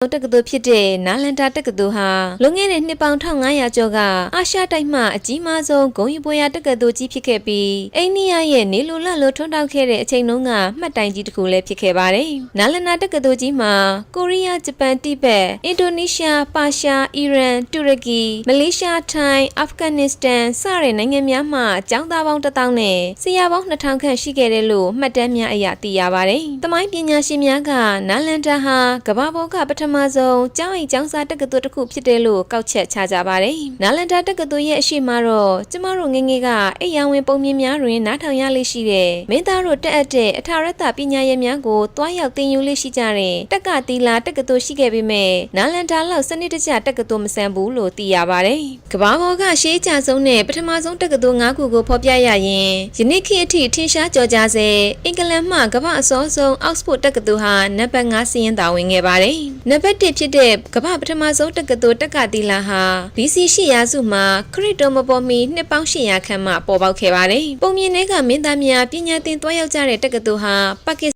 တက္ကသိုလ်ဖြစ်တဲ့နာလန်တာတက္ကသိုလ်ဟာလွန်ခဲ့တဲ့နှစ်ပေါင်း1500ကျော်ကအာရှတိုက်မှအကြီးမားဆုံးဂုဏ်ယူပွဲရတက္ကသိုလ်ကြီးဖြစ်ခဲ့ပြီးအိန္ဒိယရဲ့နေလိုလတ်လိုထွန်းတောက်ခဲ့တဲ့အချိန်တုန်းကမှတ်တိုင်ကြီးတစ်ခုလည်းဖြစ်ခဲ့ပါတယ်။နာလန်တာတက္ကသိုလ်ကြီးမှာကိုရီးယားဂျပန်တိဘက်အင်ဒိုနီးရှားပါရှားအီရန်တူရကီမလေးရှားထိုင်းအာဖဂန်နစ္စတန်စတဲ့နိုင်ငံများမှကျောင်းသားပေါင်း1000နဲ့ဆရာပေါင်း2000ခန့်ရှိခဲ့တယ်လို့မှတ်တမ်းများအရသိရပါတယ်။သမိုင်းပညာရှင်များကနာလန်တာဟာကမ္ဘာပေါ်ကပထမဆုံးကျောင်းအိမ်ကျောင်းစားတက္ကသိုလ်တစ်ခုဖြစ်တယ်လို့ကောက်ချက်ချကြပါတယ်။နာလန်တာတက္ကသိုလ်ရဲ့အရှိမတော့ကျမတို့ငယ်ငယ်ကအိမ်ရဝင်ပုံမြင်များတွင်နားထောင်ရလေရှိတဲ့မင်းသားတို့တက်အပ်တဲ့အထာရတပညာရေးများကိုတွားရောက်သင်ယူလေရှိကြတဲ့တက္ကသီလာတက္ကသိုလ်ရှိခဲ့ပေမဲ့နာလန်တာလောက်စနစ်တကျတက္ကသိုလ်မဆန်ဘူးလို့သိရပါတယ်။ကမ္ဘာပေါ်ကရှေးကြဆုံးနဲ့ပထမဆုံးတက္ကသိုလ်၅ခုကိုဖော်ပြရရင်ယနေ့ခေတ်အထိထင်ရှားကြော်ကြားစေအင်္ဂလန်မှကမ္ဘာအစောဆုံးအောက်စဖို့တက္ကသိုလ်ဟာနံပါတ်5စီးရင်တာဝင်ခဲ့ပါတယ်။နံပါတ်1ဖြစ်တဲ့ကမ္ဘာပထမဆုံးတက္ကသိုလ်တက္ကသီလာဟာ BC 8ရာစုမှာခရစ်တော်မပေါ်မီနှစ်ပေါင်း800ခန့်မှပေါ်ပေါက်ခဲ့ပါတယ်။ပုံမြင်ထဲကမင်းသားများပညာသင်သွားရောက်ကြတဲ့တက္ကသိုလ်ဟာပါကစ္စ